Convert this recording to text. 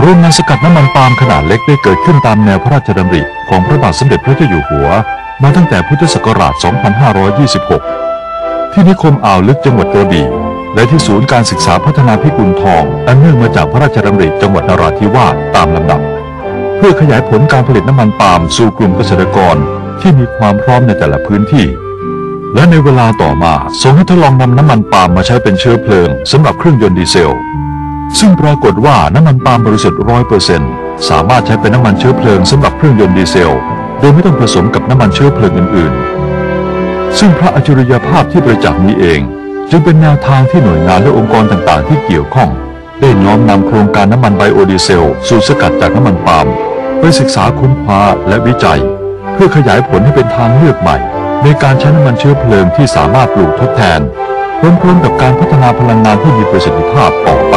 โรงงานสกัดน้ำมันปาล์มขนาดเล็กได้เกิดขึ้นตามแนวพระราชดำริของพระบาทสมเด็จพระเจ้าอยู่หัว มาตั้งแต่พุทธศักราช 2526 ที่นิคมอ่าวลึกจังหวัดกระบี่และที่ศูนย์การศึกษาพัฒนาพิกุลทอง อันเนื่องมาจากพระราชดำริจังหวัดนราธิวาสตามลำดับ เพื่อขยายผลการผลิตน้ำมันปาล์มสู่กลุ่มเกษตรกรที่มีความพร้อมในแต่ละพื้นที่ และในเวลาต่อมาทรงให้ทดลองนำน้ำมันปาล์มมาใช้เป็นเชื้อเพลิงสำหรับเครื่องยนต์ดีเซล ซึ่งปรากฏว่าน้ำมันปาล์มบริสุทธิ์ร้อยเปอร์เซ็นต์สามารถใช้เป็นน้ำมันเชื้อเพลิงสำหรับเครื่องยนต์ดีเซล โดยไม่ต้องผสมกับน้ำมันเชื้อเพลิงอื่นๆ ซึ่งพระอัจฉริยภาพที่ประจักษ์นี้เอง จึงเป็นแนวทางที่หน่วยงานและองค์กรต่างๆ ที่เกี่ยวข้อง ได้น้อมนำโครงการน้ำมันไบโอดีเซล สู่สกัดจากน้ำมันปาล์มไปศึกษาค้นคว้าและวิจัย เพื่อขยายผลให้เป็นทางเลือกใหม่ ในการใช้น้ำมันเชื้อเพลิงที่สามารถปลูกทดแทน รวมๆกับการพัฒนาพลังงานที่มีประสิทธิภาพต่อไป